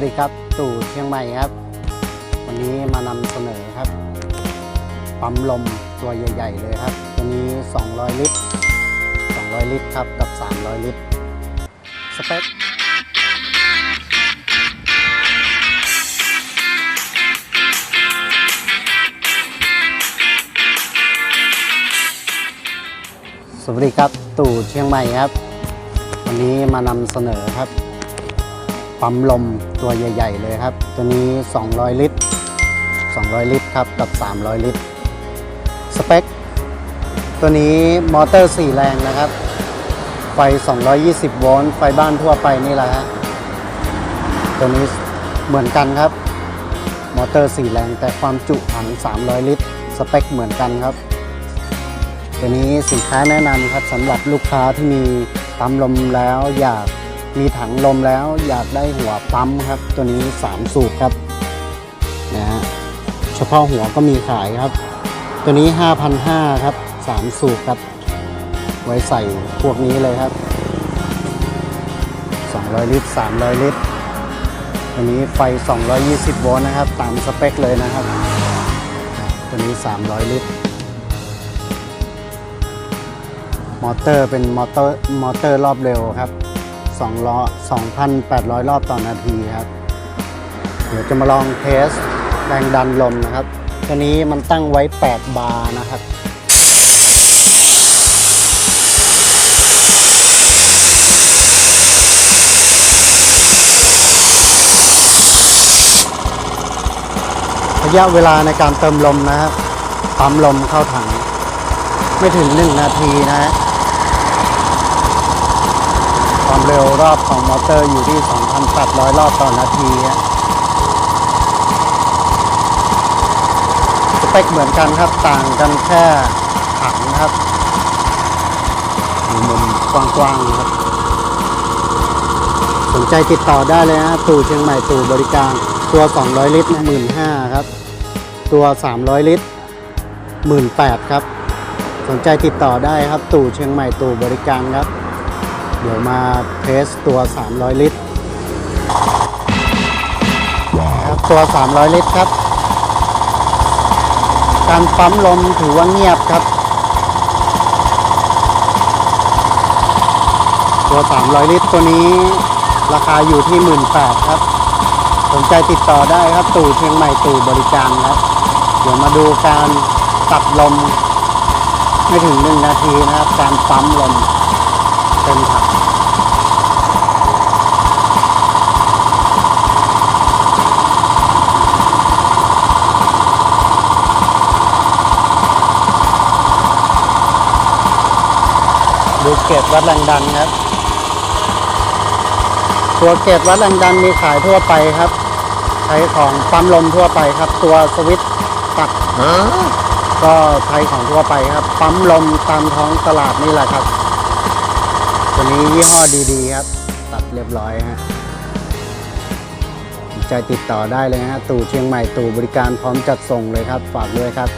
วัสดีครับตู่เชียงใหม่ครับ วันนี้มานำเสนอครับ ปั๊มลมตัวใหญ่ ๆ เลยครับ ตัวนี้ 200 ลิตร 200 ลิตรครับกับ 300 ลิตร สเปคสวัสดีครับตู่เชียงใหม่ครับ วันนี้มานำเสนอครับ ปั๊มลมตัวใหญ่ ๆ เลยครับ ตัวนี้ 200 ลิตร 200 ลิตรครับกับ 300 ลิตร สเปค ตัวนี้มอเตอร์ 4 แรงนะครับ ไฟ 220 โวลต์ไฟบ้านทั่วไปนี่แหละฮะตัวนี้เหมือนกันครับ มอเตอร์ 4 แรงแต่ความจุถัง 300 ลิตร สเปคเหมือนกันครับ ตัวนี้สินค้าแนะนำครับสำหรับลูกค้าที่มีปั๊มลมแล้วอยาก มีถังลมแล้วอยากได้หัวปั๊มครับ ตัวนี้ 3 สูบครับนะฮะเฉพาะหัวก็มีขายครับ ตัวนี้ 5,500ครับ 3 สูบครับ ไว้ใส่พวกนี้เลยครับ 200 ลิตร 300 ลิตรตัวนี้ไฟ 220 โวลต์นะครับ ตามสเปคเลยนะครับ ตัวนี้ 300 ลิตรมอเตอร์เป็นมอเตอร์มอเตอร์รอบเร็วครับ 2ล้อ2,800 รอบต่อนาทีครับ เดี๋ยวจะมาลองเทสแรงดันลมนะครับ ตัวนี้มันตั้งไว้ 8 บาร์นะครับระยะเวลาในการเติมลมนะครับปั๊มลมเข้าถัง ไม่ถึง 1 นาทีนะฮะ ความ เร็วรอบของมอเตอร์อยู่ที่ 2,800 รอบต่อนาทีสเปคเหมือนกันครับต่างกันแค่ถังครับมุมกว้างๆครับสนใจติดต่อได้เลยนะตู่เชียงใหม่ตู่บริการตัว 200 ลิตรหมื่นห้าครับ ตัว 300 ลิตรหมื่นแปดครับ สนใจติดต่อได้ครับตู่เชียงใหม่ตู่บริการครับ เดี๋ยวมาเทสตัว 300 ลิตรครับตัว 300 ลิตรครับ การปั๊มลมถือว่าเงียบครับ ตัว 300 ลิตรตัวนี้ราคาอยู่ที่ 18,000ครับสนใจติดต่อได้ครับตู่เชียงใหม่ตู่บริการครับ เดี๋ยวมาดูการตัดลม ไม่ถึง1นาทีนะครับ การปั๊มลมเต็มถัง ดูเกจวัดแรงดันครับ ตัวเกจวัดแรงดันมีขายทั่วไปครับ ใช้ของปั๊มลมทั่วไปครับ ตัวสวิตช์ตัดก็ใช้ของทั่วไปครับ ปั๊มลมตามท้องตลาดนี่แหละครับ ตัวนี้ยี่ห้อดีๆครับ ตัดเรียบร้อยฮะสนใจติดต่อได้เลยฮะตู่เชียงใหม่ตู่บริการพร้อมจัดส่งเลยครับ ฝากด้วยครับ